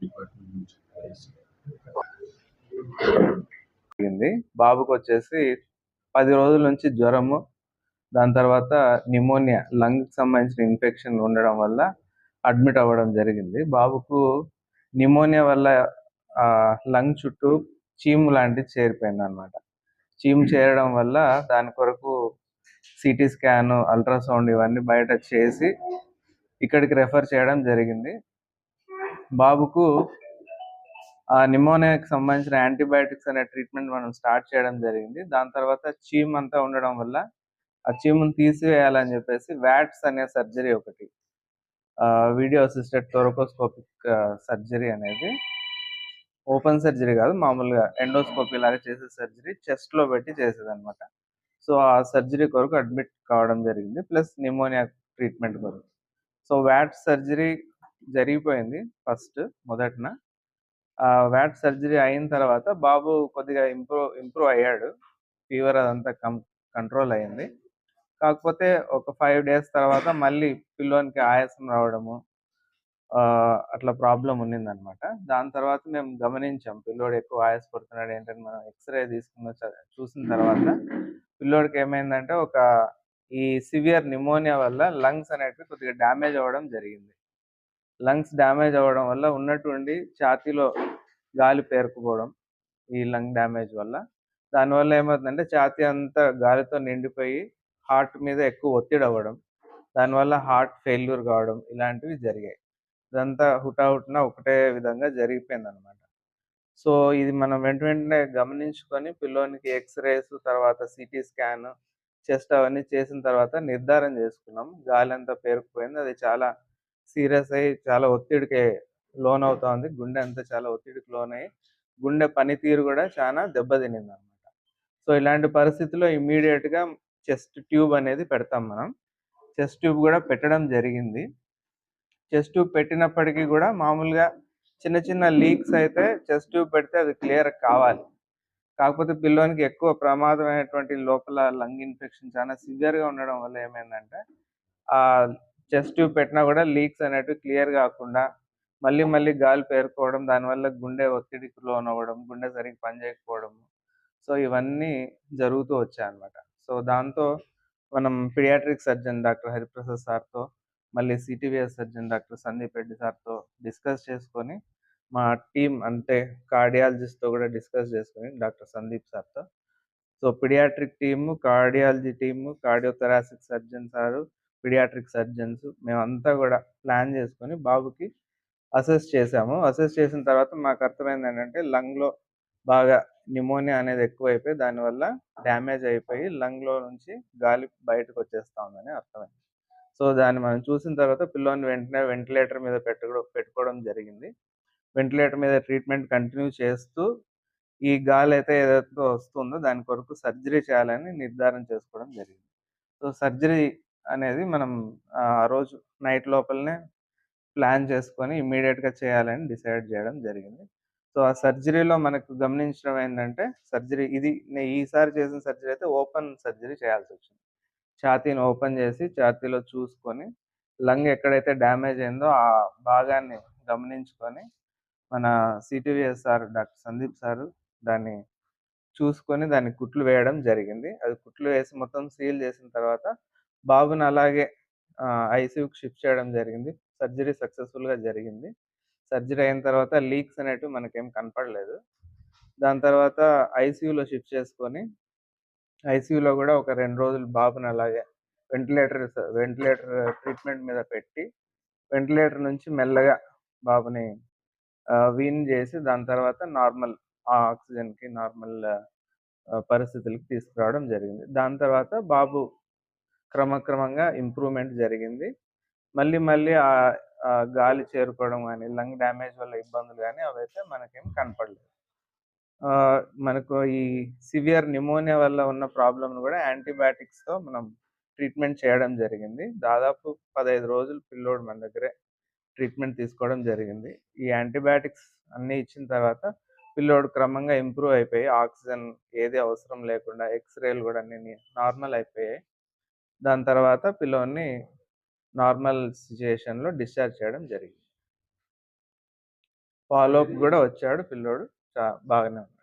Department బాబుకి వచ్చేసి పది రోజుల నుంచి జ్వరము దాని తర్వాత నిమోనియా లంగ్ సంబంధించిన ఇన్ఫెక్షన్ ఉండడం వల్ల అడ్మిట్ అవ్వడం జరిగింది. బాబుకు నిమోనియా వల్ల లంగ్ చుట్టూ చీము లాంటిది చేరిపోయింది అనమాట చీము చేరడం వల్ల దాని కొరకు సిటీ స్కాన్ అల్ట్రాసౌండ్ ఇవన్నీ బయట చేసి ఇక్కడికి రెఫర్ చేయడం జరిగింది. బాబుకు ఆ నిమోనియాకి సంబంధించిన యాంటీబయాటిక్స్ అనే ట్రీట్మెంట్ మనం స్టార్ట్ చేయడం జరిగింది. దాని తర్వాత చీమ్ అంతా ఉండడం వల్ల ఆ చీమును తీసివేయాలని చెప్పేసి వ్యాట్స్ అనే సర్జరీ ఒకటి వీడియో అసిస్టెడ్ థొరకోస్కోపిక్ సర్జరీ అనేది ఓపెన్ సర్జరీ కాదు మామూలుగా ఎండోస్కోపీ లాగా చేసే సర్జరీ చెస్ట్లో పెట్టి చేసేది అనమాట సో ఆ సర్జరీ కొరకు అడ్మిట్ కావడం జరిగింది ప్లస్ నిమోనియా ట్రీట్మెంట్ కొరకు. సో వ్యాట్ సర్జరీ జరిగిపోయింది ఫస్ట్ మొదటిన. ఆ వ్యాట్ సర్జరీ అయిన తర్వాత బాబు కొద్దిగా ఇంప్రూవ్ ఇంప్రూవ్ అయ్యాడు. ఫీవర్ అదంతా కం కంట్రోల్ అయింది. కాకపోతే ఒక ఫైవ్ డేస్ తర్వాత మళ్ళీ పిల్లోనికి ఆయాసం రావడము అట్లా ప్రాబ్లం ఉన్నిందనమాట. దాని తర్వాత మేము గమనించాం. పిల్లోడు ఎక్కువ ఆయాసపడుతున్నాడు ఏంటని మనం ఎక్స్రే తీసుకున్న చూసిన తర్వాత పిల్లోడికి ఏమైందంటే ఒక ఈ సివియర్ నిమోనియా వల్ల లంగ్స్ అనేటివి కొద్దిగా డ్యామేజ్ అవ్వడం జరిగింది. లంగ్స్ డ్యామేజ్ అవ్వడం వల్ల ఉన్నటువంటి ఛాతీలో గాలి పేరుకుపోవడం ఈ లంగ్ డ్యామేజ్ వల్ల. దానివల్ల ఏమవుతుందంటే ఛాతీ అంతా గాలితో నిండిపోయి హార్ట్ మీద ఎక్కువ ఒత్తిడి అవ్వడం. దానివల్ల హార్ట్ ఫెయిల్యూర్ కావడం ఇలాంటివి జరిగాయి. ఇదంతా హుటాహుటిన ఒకటే విధంగా జరిగిపోయింది అనమాట సో ఇది మనం వెంట వెంటనే గమనించుకొని పిల్లోనికి ఎక్స్రేస్ తర్వాత సిటీ స్కాన్ చెస్ట్ అవన్నీ చేసిన తర్వాత నిర్ధారణ చేసుకున్నాం. గాలి అంతా పేరుకుపోయింది. అది చాలా సీరియస్ అయ్యి చాలా ఒత్తిడికి లోన్ అవుతా ఉంది గుండె అంతా చాలా ఒత్తిడికి లోన్ అయ్యి గుండె పనితీరు కూడా చాలా దెబ్బతినింది అనమాట సో ఇలాంటి పరిస్థితుల్లో ఇమీడియట్గా చెస్ట్ ట్యూబ్ అనేది పెడతాం మనం. చెస్ట్ ట్యూబ్ కూడా పెట్టడం జరిగింది. చెస్ట్ ట్యూబ్ పెట్టినప్పటికీ కూడా మామూలుగా చిన్న చిన్న లీక్స్ అయితే చెస్ట్ ట్యూబ్ పెడితే అది క్లియర్ కావాలి. కాకపోతే పిల్లోనికి ఎక్కువ ప్రమాదమైనటువంటి లోపల లంగ్ ఇన్ఫెక్షన్ చాలా సివియర్గా ఉండడం వల్ల ఏమైందంటే ఆ చెస్ట్ ట్యూబ్ పెట్టినా కూడా లీక్స్ అనేటివి క్లియర్ కాకుండా మళ్ళీ మళ్ళీ గాలి పేరుకోవడం దానివల్ల గుండె ఒత్తిడికి లోన్ అవ్వడం గుండె సరిగ్గా పనిచేయకపోవడం. సో ఇవన్నీ జరుగుతూ వచ్చాయి అన్నమాట సో దాంతో మనం పిడియాట్రిక్ సర్జన్ డాక్టర్ హరిప్రసాద్ సార్తో మళ్ళీ CTVS surgeon doctor Sandeep Reddy సార్తో డిస్కస్ చేసుకొని మా టీం అంటే కార్డియాలజిస్ట్తో కూడా డిస్కస్ చేసుకొని డాక్టర్ సందీప్ సార్తో. So paediatric team cardiology team cardiothoracic surgeon sir paediatric surgeons మేమంతా కూడా ప్లాన్ చేసుకొని బాబుకి అసెస్ చేసాము. అసెస్ చేసిన తర్వాత మాకు అర్థమైంది ఏంటంటే లంగ్లో బాగా నిమోనియా అనేది ఎక్కువైపోయి దానివల్ల డ్యామేజ్ అయిపోయి లంగ్లో నుంచి గాలి బయటకు వచ్చేస్తా ఉందని అర్థమైంది. సో దాన్ని మనం చూసిన తర్వాత పిల్లోని వెంటనే వెంటిలేటర్ మీద పెట్టుకో పెట్టుకోవడం జరిగింది. వెంటిలేటర్ మీద ట్రీట్మెంట్ కంటిన్యూ చేస్తూ ఈ గాలి అయితే ఏదైతే వస్తుందో దాని కొరకు సర్జరీ చేయాలని నిర్ధారణ చేసుకోవడం జరిగింది. సో సర్జరీ అనేది మనం ఆ రోజు నైట్ లోపలనే ప్లాన్ చేసుకొని ఇమీడియట్గా చేయాలని డిసైడ్ చేయడం జరిగింది. సో ఆ సర్జరీలో మనకు గమనించడం ఏంటంటే సర్జరీ ఇది నేను ఈసారి చేసిన సర్జరీ అయితే ఓపెన్ సర్జరీ చేయాల్సి వచ్చింది. ఛాతీని ఓపెన్ చేసి ఛాతీలో చూసుకొని లంగ్ ఎక్కడైతే డ్యామేజ్ అయిందో ఆ భాగాన్ని గమనించుకొని మన CTVS sir doctor Sandeep sir దాన్ని చూసుకొని దాన్ని కుట్లు వేయడం జరిగింది. అది కుట్లు వేసి మొత్తం సీల్ చేసిన తర్వాత బాబుని అలాగే ఐసీయూకి షిఫ్ట్ చేయడం జరిగింది. సర్జరీ సక్సెస్ఫుల్గా జరిగింది. సర్జరీ అయిన తర్వాత లీక్స్ అనేటివి మనకేం కనపడలేదు. దాని తర్వాత ఐసీయూలో షిఫ్ట్ చేసుకొని ఐసీయూలో కూడా ఒక రెండు రోజులు బాబుని అలాగే వెంటిలేటర్ వెంటిలేటర్ ట్రీట్మెంట్ మీద పెట్టి వెంటిలేటర్ నుంచి మెల్లగా బాబుని వీన్ చేసి దాని తర్వాత నార్మల్ ఆక్సిజన్కి నార్మల్ పరిస్థితులకి తీసుకురావడం జరిగింది. దాని తర్వాత బాబు క్రమక్రమంగా ఇంప్రూవ్మెంట్ జరిగింది. మళ్ళీ మళ్ళీ ఆ గాలి చేరుకోవడం కానీ లంగ్ డ్యామేజ్ వల్ల ఇబ్బందులు కానీ అవైతే మనకేం కనపడలేదు. మనకు ఈ సివియర్ నిమోనియా వల్ల ఉన్న ప్రాబ్లమ్ను కూడా యాంటీబయాటిక్స్తో మనం ట్రీట్మెంట్ చేయడం జరిగింది. దాదాపు పదహైదు రోజులు పిల్లోడు మన దగ్గరే ట్రీట్మెంట్ తీసుకోవడం జరిగింది. ఈ యాంటీబయాటిక్స్ అన్నీ ఇచ్చిన తర్వాత పిల్లోడు క్రమంగా ఇంప్రూవ్ అయిపోయి ఆక్సిజన్ ఏది అవసరం లేకుండా ఎక్స్రేలు కూడా అన్ని నార్మల్ అయిపోయాయి. దాని తర్వాత పిల్లోని నార్మల్ సిచ్యుయేషన్లో డిశ్చార్జ్ చేయడం జరిగింది. ఫాలోఅప్ కూడా వచ్చాడు పిల్లోడు. sa bakin naman.